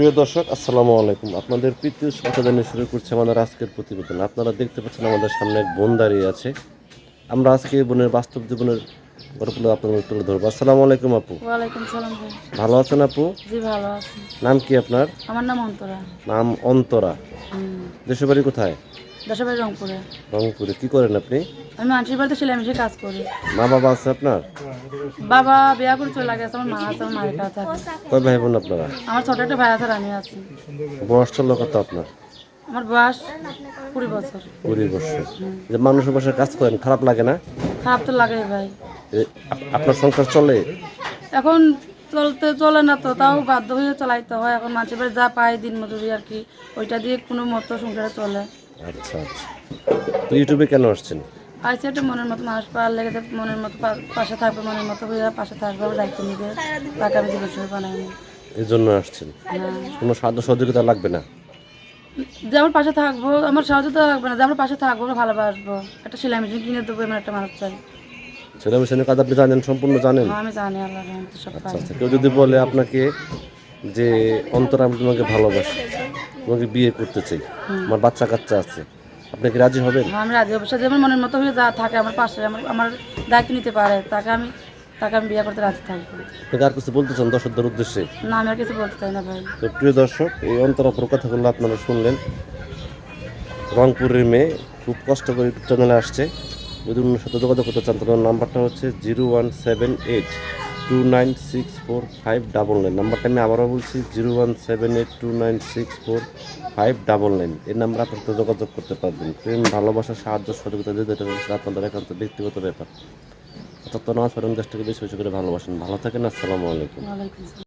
প্রিয় দর্শক আসসালামু আলাইকুম। আপনাদের প্রীতির সচেতনে জানিয়ে শুরু করছে আমাদের আজকের প্রতিবেদন। আপনারা দেখতে পাচ্ছেন আমাদের সামনে এক বোন দাঁড়িয়ে আছে। আমরা আজকে বোনের বাস্তব জীবনের গল্পগুলো আপনাদের তুলে ধরবো। আসসালামু আলাইকুম আপু। ওয়ালাইকুম সালাম ভাই। ভালো আছেন আপু? জি ভালো আছি। নাম কি আপনার? আমার নাম অন্তরা। নাম অন্তরা। দেশের বাড়ি কোথায়? দেশাবাই রংপুরে। রংপুরে। কি করেন আপনি? আমি মানুষের বাড়িতে সেলাই মিশে কাজ করি। মা বাবা আছে আপনার? বাবা বিয়া করে চলে গেছে আমার মা আছে আমার মায়ের কাছে কয় ভাই বোন আপনারা? আমার ছোট একটা ভাই আছে আর আমি আছি। বয়স চলল কত আপনার? আমার বয়স কুড়ি বছর। কুড়ি বছর। যে মানুষের বাসায় কাজ করেন খারাপ লাগে না? খারাপ তো লাগে ভাই। আপনার সংসার চলে? এখন চলতে চলে না তো তাও বাধ্য হয়ে চলাইতে হয়। এখন মানুষের বাড়ি যা পায় দিন মজুরি আর কি ওইটা দিয়ে কোনো মতো সংসারে চলে। আচ্ছা আচ্ছা। তো ইউটিউবে কেন আসছেন? আইসি একটা মনের মতো মানুষ পাওয়ার লেগে যে মনের মতো পাশে থাকবে মনের মতো হয়ে পাশে থাকবে আমার দায়িত্ব নিবে। তাকে আমি জীবন সঙ্গে বানাই এই জন্য আসছেন? কোনো সাহায্য সহযোগিতা লাগবে না? যে আমার পাশে থাকব আমার সহযোগিতা লাগবে না। যে আমার পাশে থাকব ভালোবাসবো। একটা সেলাই মেশিন কিনে দেবো এমন একটা মানুষ চাই। ছেলে মেশিনের কাজ আপনি জানেন সম্পূর্ণ জানেন? হ্যাঁ, আমি জানি আল্লাহ আচ্ছা আচ্ছা। কেউ যদি বলে আপনাকে যে অন্তর আমি তোমাকে ভালোবাসি তোমাকে বিয়ে করতে চাই। আমার বাচ্চা কাচ্চা আছে। আপনি কি রাজি হবেন? হ্যাঁ, আমি রাজি অবশ্যই যেমন মনের মতো হয়ে যা থাকে আমার পাশে আমার আমার দায়িত্ব নিতে পারে। তাকে আমি তাকে আমি বিয়ে করতে রাজি থাকব। আপনি আর কিছু বলতে চান দর্শকদের উদ্দেশ্যে? না আমি আর কিছু বলতে চাই না ভাই। তো প্রিয় দর্শক এই অন্তরাপুর কথাগুলো আপনারা শুনলেন। রংপুরের মেয়ে খুব কষ্ট করে ইউটিউব চ্যানেলে আসছে। যদি অন্য সাথে যোগাযোগ করতে চান তাহলে নাম্বারটা হচ্ছে zero one seven eight. Two nine six four five double nine নাম্বারটা আমি আবারও বলছি zero one seven eight two nine six four five double nine এই নাম্বার আপনার যোগাযোগ করতে পারবেন। প্রেম, ভালোবাসা, সাহায্য, সহযোগিতা দিতে এটা আপনাদের একান্ত ব্যক্তিগত ব্যাপার। অর্থাৎ নামাজ পড়েন দেশটাকে বেশি বেশি করে ভালোবাসেন। ভালো থাকেন, আসসালামু আলাইকুম।